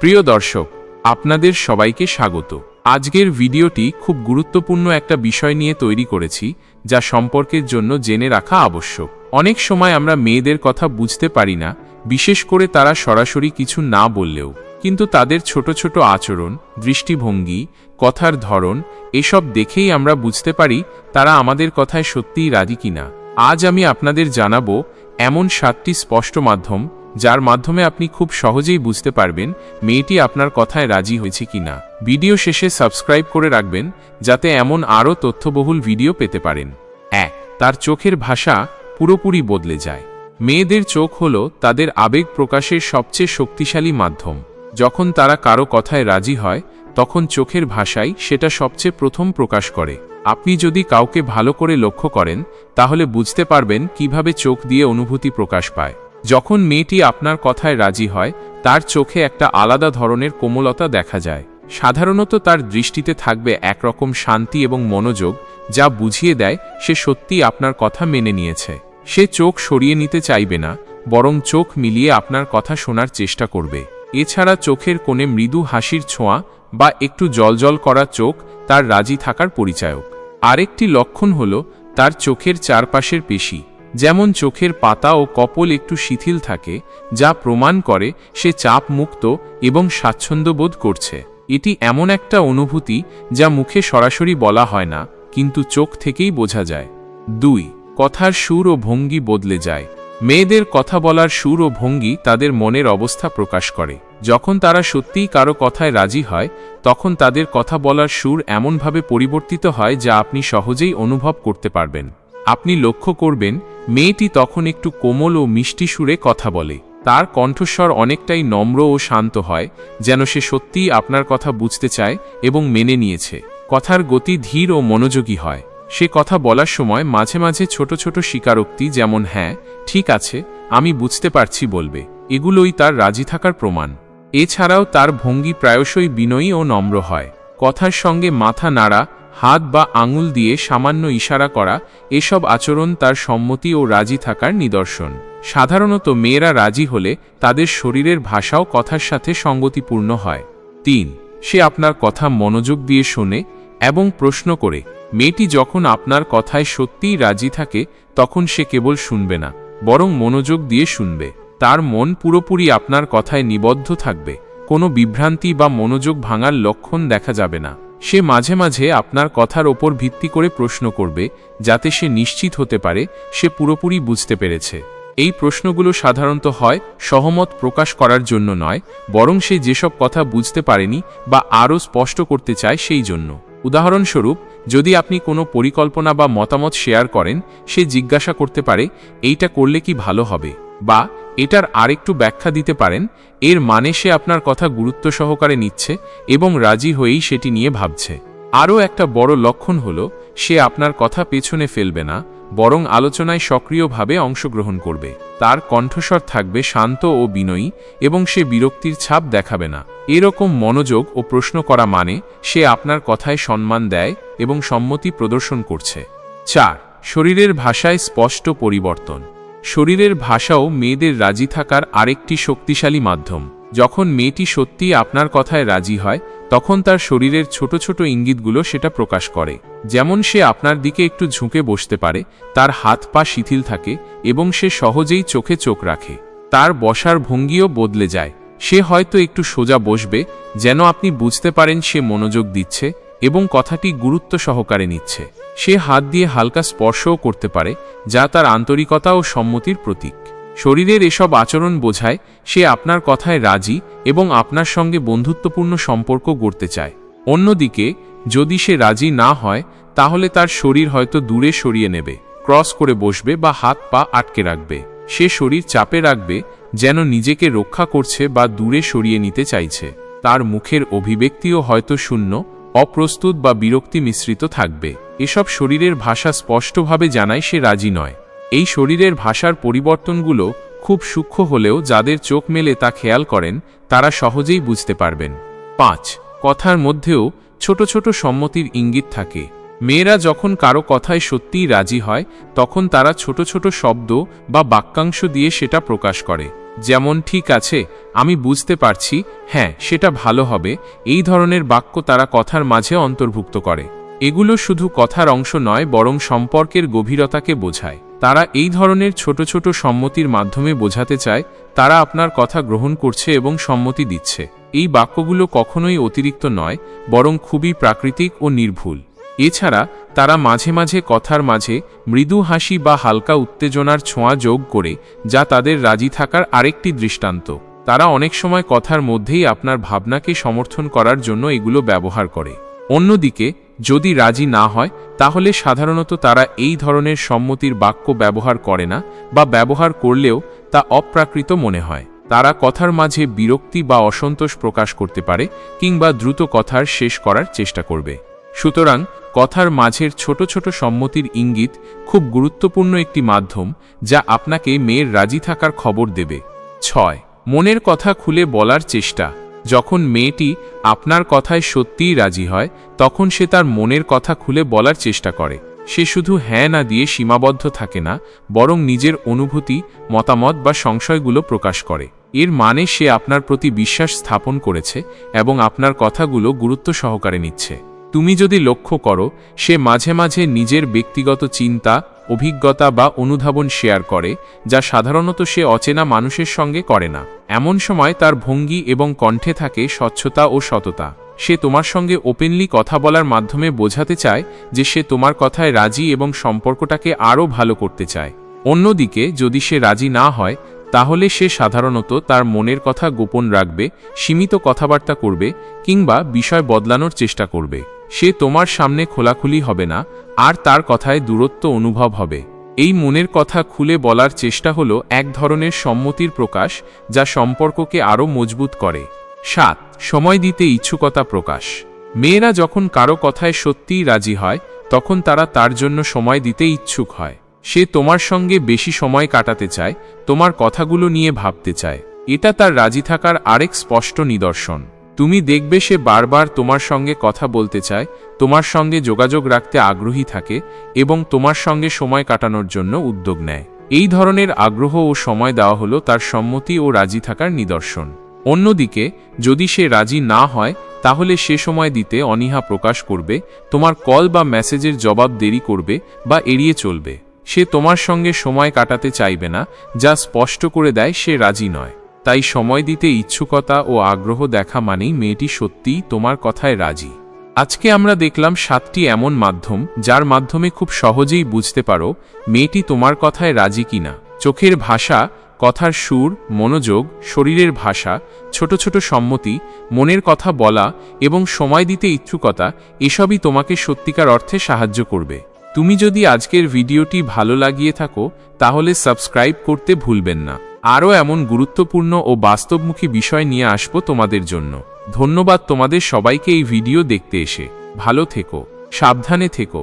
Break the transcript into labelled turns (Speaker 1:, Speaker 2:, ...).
Speaker 1: প্রিয় দর্শক, আপনাদের সবাইকে স্বাগত। আজকের ভিডিওটি খুব গুরুত্বপূর্ণ একটা বিষয় নিয়ে তৈরি করেছি, যা সম্পর্কের জন্য জেনে রাখা আবশ্যক। অনেক সময় আমরা মেয়েদের কথা বুঝতে পারি না, বিশেষ করে তারা সরাসরি কিছু না বললেও। কিন্তু তাদের ছোট ছোট আচরণ, দৃষ্টিভঙ্গি, কথার ধরন, এসব দেখেই আমরা বুঝতে পারি তারা আমাদের কথায় সত্যিই রাজি কিনা। আজ আমি আপনাদের জানাব, এমন সাতটি স্পষ্ট মাধ্যম যার মাধ্যমে আপনি খুব সহজেই বুঝতে পারবেন মেয়েটি আপনার কথায় রাজি হয়েছে কিনা। ভিডিও শেষে সাবস্ক্রাইব করে রাখবেন, যাতে এমন আরও তথ্যবহুল ভিডিও পেতে পারেন। এক, তার চোখের ভাষা পুরোপুরি বদলে যায়। মেয়েদের চোখ হল তাদের আবেগ প্রকাশের সবচেয়ে শক্তিশালী মাধ্যম। যখন তারা কারও কথায় রাজি হয়, তখন চোখের ভাষাই সেটা সবচেয়ে প্রথম প্রকাশ করে। আপনি যদি কাউকে ভালো করে লক্ষ্য করেন, তাহলে বুঝতে পারবেন কীভাবে চোখ দিয়ে অনুভূতি প্রকাশ পায়। যখন মেয়েটি আপনার কথায় রাজি হয়, তার চোখে একটা আলাদা ধরনের কোমলতা দেখা যায়। সাধারণত তার দৃষ্টিতে থাকবে একরকম শান্তি এবং মনোযোগ, যা বুঝিয়ে দেয় সে সত্যিই আপনার কথা মেনে নিয়েছে। সে চোখ সরিয়ে নিতে চাইবে না, বরং চোখ মিলিয়ে আপনার কথা শোনার চেষ্টা করবে। এছাড়া চোখের কোণে মৃদু হাসির ছোঁয়া বা একটু জলজল করা চোখ তার রাজি থাকার পরিচায়ক। আরেকটি লক্ষণ হল তার চোখের চারপাশের পেশি। যেমন চোখের পাতা ও কপল একটু শিথিল থাকে, যা প্রমাণ করে সে চাপ মুক্ত এবং স্বাচ্ছন্দ্যবোধ করছে। এটি এমন একটা অনুভূতি যা মুখে সরাসরি বলা হয় না, কিন্তু চোখ থেকেই বোঝা যায়। দুই, কথার সুর ও ভঙ্গি বদলে যায়। মেয়েদের কথা বলার সুর ও ভঙ্গি তাদের মনের অবস্থা প্রকাশ করে। যখন তারা সত্যিই কারও কথায় রাজি হয়, তখন তাদের কথা বলার সুর এমনভাবে পরিবর্তিত হয় যা আপনি সহজেই অনুভব করতে পারবেন। আপনি লক্ষ্য করবেন মেয়েটি তখন একটু কোমল ও মিষ্টি সুরে কথা বলে। তার কণ্ঠস্বর অনেকটাই নম্র ও শান্ত হয়, যেন সে সত্যিই আপনার কথা বুঝতে চায় এবং মেনে নিয়েছে। কথার গতি ধীর ও মনোযোগী হয়। সে কথা বলার সময় মাঝে মাঝে ছোট ছোট স্বীকারোক্তি যেমন হ্যাঁ ঠিক আছে, আমি বুঝতে পারছি বলবে। এগুলোই তার রাজি থাকার প্রমাণ। এছাড়াও তার ভঙ্গি প্রায়শই বিনয়ী ও নম্র হয়। কথার সঙ্গে মাথা নাড়া হাত বা আঙুল দিয়ে সামান্য ইশারা করা, এসব আচরণ তার সম্মতি ও রাজি থাকার নিদর্শন। সাধারণত মেয়েরা রাজি হলে তাদের শরীরের ভাষাও কথার সাথে সঙ্গতিপূর্ণ হয়। তিন, সে আপনার কথা মনোযোগ দিয়ে শোনে এবং প্রশ্ন করে, মেয়েটি যখন আপনার কথায় সত্যিই রাজি থাকে, তখন সে কেবল শুনবে না, বরং মনোযোগ দিয়ে শুনবে। তার মন পুরোপুরি আপনার কথায় নিবদ্ধ থাকবে, কোনো বিভ্রান্তি বা মনোযোগ ভাঙার লক্ষণ দেখা যাবে না। সে মাঝে মাঝে আপনার কথার ওপর ভিত্তি করে প্রশ্ন করবে, যাতে সে নিশ্চিত হতে পারে, সে পুরোপুরি বুঝতে পেরেছে। এই প্রশ্নগুলো সাধারণত হয় সহমত প্রকাশ করার জন্য নয়, বরং সে যেসব কথা বুঝতে পারেনি বা আরও স্পষ্ট করতে চায় সেই জন্য। উদাহরণস্বরূপ, যদি আপনি কোনো পরিকল্পনা বা মতামত শেয়ার করেন, সে জিজ্ঞাসা করতে পারে, এইটা করলে কি ভালো হবে? বা এটার আরেকটু ব্যাখ্যা দিতে পারেন, এর মানে সে আপনার কথা গুরুত্ব সহকারে নিচ্ছে এবং রাজি হয়েই সেটি নিয়ে ভাবছে। আরও একটা বড় লক্ষণ হল, সে আপনার কথা পেছনে ফেলবে না, বরং আলোচনায় সক্রিয়ভাবে অংশগ্রহণ করবে। তার কণ্ঠস্বর থাকবে শান্ত ও বিনয়ী এবং সে বিরক্তির ছাপ দেখাবে না। এরকম মনোযোগ ও প্রশ্ন করা মানে সে আপনার কথায় সম্মান দেয় এবং সম্মতি প্রদর্শন করছে। চার, শরীরের ভাষায় স্পষ্ট পরিবর্তন। শরীরের ভাষাও মেয়েদের রাজি থাকার আরেকটি শক্তিশালী মাধ্যম। যখন মেয়েটি সত্যিই আপনার কথায় রাজি হয়, তখন তার শরীরের ছোট ছোট ইঙ্গিতগুলো সেটা প্রকাশ করে। যেমন সে আপনার দিকে একটু ঝুঁকে বসতে পারে, তার হাত পা শিথিল থাকে এবং সে সহজেই চোখে চোখ রাখে। তার বসার ভঙ্গিও বদলে যায়। সে হয়তো একটু সোজা বসবে, যেন আপনি বুঝতে পারেন সে মনোযোগ দিচ্ছে এবং কথাটি গুরুত্ব সহকারে নিচ্ছে। সে হাত দিয়ে হালকা স্পর্শও করতে পারে, যা তার আন্তরিকতা ও সম্মতির প্রতীক। শরীরের এসব আচরণ বোঝায় সে আপনার কথায় রাজি এবং আপনার সঙ্গে বন্ধুত্বপূর্ণ সম্পর্ক গড়তে চায়। অন্যদিকে, যদি সে রাজি না হয়, তাহলে তার শরীর হয়তো দূরে সরিয়ে নেবে, ক্রস করে বসবে বা হাত পা আটকে রাখবে। সে শরীর চাপে রাখবে, যেন নিজেকে রক্ষা করছে বা দূরে সরিয়ে নিতে চাইছে। তার মুখের অভিব্যক্তিও হয়তো শূন্য অপ্রস্তুত বা বিরক্তি মিশ্রিত থাকবে। এসব শরীরের ভাষা স্পষ্টভাবে জানায় সে রাজি নয়। এই শরীরের ভাষার পরিবর্তনগুলো খুব সূক্ষ্ম হলেও যাদের চোখ মেলে তা খেয়াল করেন, তারা সহজেই বুঝতে পারবেন। পাঁচ, কথার মধ্যেও ছোট ছোট সম্মতির ইঙ্গিত থাকে। মেয়েরা যখন কারও কথায় সত্যিই রাজি হয়, তখন তারা ছোট ছোট শব্দ বা বাক্যাংশ দিয়ে সেটা প্রকাশ করে। যেমন, ঠিক আছে, আমি বুঝতে পারছি হ্যাঁ সেটা ভালো হবে। এই ধরনের বাক্য তারা কথার মাঝে অন্তর্ভুক্ত করে। এগুলো শুধু কথার অংশ নয়, বরং সম্পর্কের গভীরতাকে বোঝায়। তারা এই ধরনের ছোট ছোট সম্মতির মাধ্যমে বোঝাতে চায়, তারা আপনার কথা গ্রহণ করছে এবং সম্মতি দিচ্ছে। এই বাক্যগুলো কখনোই অতিরিক্ত নয়, বরং খুবই প্রাকৃতিক ও নির্ভুল। এছাড়া তারা মাঝে মাঝে কথার মাঝে মৃদু হাসি বা হালকা উত্তেজনার ছোঁয়া যোগ করে, যা তাদের রাজি থাকার আরেকটি দৃষ্টান্ত। তারা অনেক সময় কথার মধ্যেই আপনার ভাবনাকে সমর্থন করার জন্য এগুলো ব্যবহার করে। অন্যদিকে, যদি রাজি না হয়, তাহলে সাধারণত তারা এই ধরনের সম্মতির বাক্য ব্যবহার করে না বা ব্যবহার করলেও তা অপ্রাকৃত মনে হয়। তারা কথার মাঝে বিরক্তি বা অসন্তোষ প্রকাশ করতে পারে কিংবা দ্রুত কথার শেষ করার চেষ্টা করবে। সুতরাং কথার মাঝের ছোট ছোট সম্মতির ইঙ্গিত খুব গুরুত্বপূর্ণ একটি মাধ্যম যা আপনাকে মেয়ের রাজি থাকার খবর দেবে। ছয়, মনের কথা খুলে বলার চেষ্টা। যখন মেয়েটি আপনার কথায় সত্যিই রাজি হয়, তখন সে তার মনের কথা খুলে বলার চেষ্টা করে। সে শুধু হ্যাঁ না দিয়ে সীমাবদ্ধ থাকে না, বরং নিজের অনুভূতি, মতামত বা সংশয়গুলো প্রকাশ করে। এর মানে সে আপনার প্রতি বিশ্বাস স্থাপন করেছে এবং আপনার কথাগুলো গুরুত্ব সহকারে নিচ্ছে। তুমি যদি লক্ষ্য করো, সে মাঝে মাঝে নিজের ব্যক্তিগত চিন্তা, অভিজ্ঞতা বা অনুধাবন শেয়ার করে, যা সাধারণত সে অচেনা মানুষের সঙ্গে করে না। এমন সময় তার ভঙ্গি এবং কণ্ঠে থাকে স্বচ্ছতা ও সততা। সে তোমার সঙ্গে ওপেনলি কথা বলার মাধ্যমে বোঝাতে চায় যে সে তোমার কথায় রাজি এবং সম্পর্কটাকে আরও ভালো করতে চায়। অন্যদিকে, যদি সে রাজি না হয়, তাহলে সে সাধারণত তার মনের কথা গোপন রাখবে, সীমিত কথাবার্তা করবে, কিংবা বিষয় বদলানোর চেষ্টা করবে। সে তোমার সামনে খোলাখুলি হবে না, আর তার কথায় দূরত্ব অনুভব হবে। এই মনের কথা খুলে বলার চেষ্টা হল এক ধরনের সম্মতির প্রকাশ, যা সম্পর্ককে আরও মজবুত করে। সাত, সময় দিতে ইচ্ছুকতা প্রকাশ। মেয়েরা যখন কারও কথায় সত্যিই রাজি হয়, তখন তারা তার জন্য সময় দিতে ইচ্ছুক হয়। সে তোমার সঙ্গে বেশি সময় কাটাতে চায়, তোমার কথাগুলো নিয়ে ভাবতে চায়। এটা তার রাজি থাকার আরেক স্পষ্ট নিদর্শন। তুমি দেখবে সে বারবার তোমার সঙ্গে কথা বলতে চায়, তোমার সঙ্গে যোগাযোগ রাখতে আগ্রহী থাকে এবং তোমার সঙ্গে সময় কাটানোর জন্য উদ্যোগ নেয়। এই ধরনের আগ্রহ ও সময় দেওয়া হলো তার সম্মতি ও রাজি থাকার নিদর্শন। অন্যদিকে, যদি সে রাজি না হয়, তাহলে সে সময় দিতে অনীহা প্রকাশ করবে, তোমার কল বা মেসেজের জবাব দেরি করবে বা এড়িয়ে চলবে। সে তোমার সঙ্গে সময় কাটাতে চাইবে না, যা স্পষ্ট করে দেয় সে রাজি নয়। তাই সময় দিতে ইচ্ছুকতা ও আগ্রহ দেখা মানেই মেয়েটি সত্যিই তোমার কথায় রাজি। আজকে আমরা দেখলাম সাতটি এমন মাধ্যম, যার মাধ্যমে খুব সহজেই বুঝতে পারো মেয়েটি তোমার কথায় রাজি কিনা। চোখের ভাষা, কথার সুর, মনোযোগ, শরীরের ভাষা, ছোট ছোট সম্মতি, মনের কথা বলা এবং সময় দিতে ইচ্ছুকতা, এসবই তোমাকে সত্যিকার অর্থে সাহায্য করবে। তুমি যদি আজকের ভিডিওটি ভালো লাগিয়ে থাকো, তাহলে সাবস্ক্রাইব করতে ভুলবেন না। আরও এমন গুরুত্বপূর্ণ ও বাস্তবমুখী বিষয় নিয়ে আসব তোমাদের জন্য। ধন্যবাদ তোমাদের সবাইকে এই ভিডিও দেখতে এসে। ভালো থেকো, সাবধানে থেকো।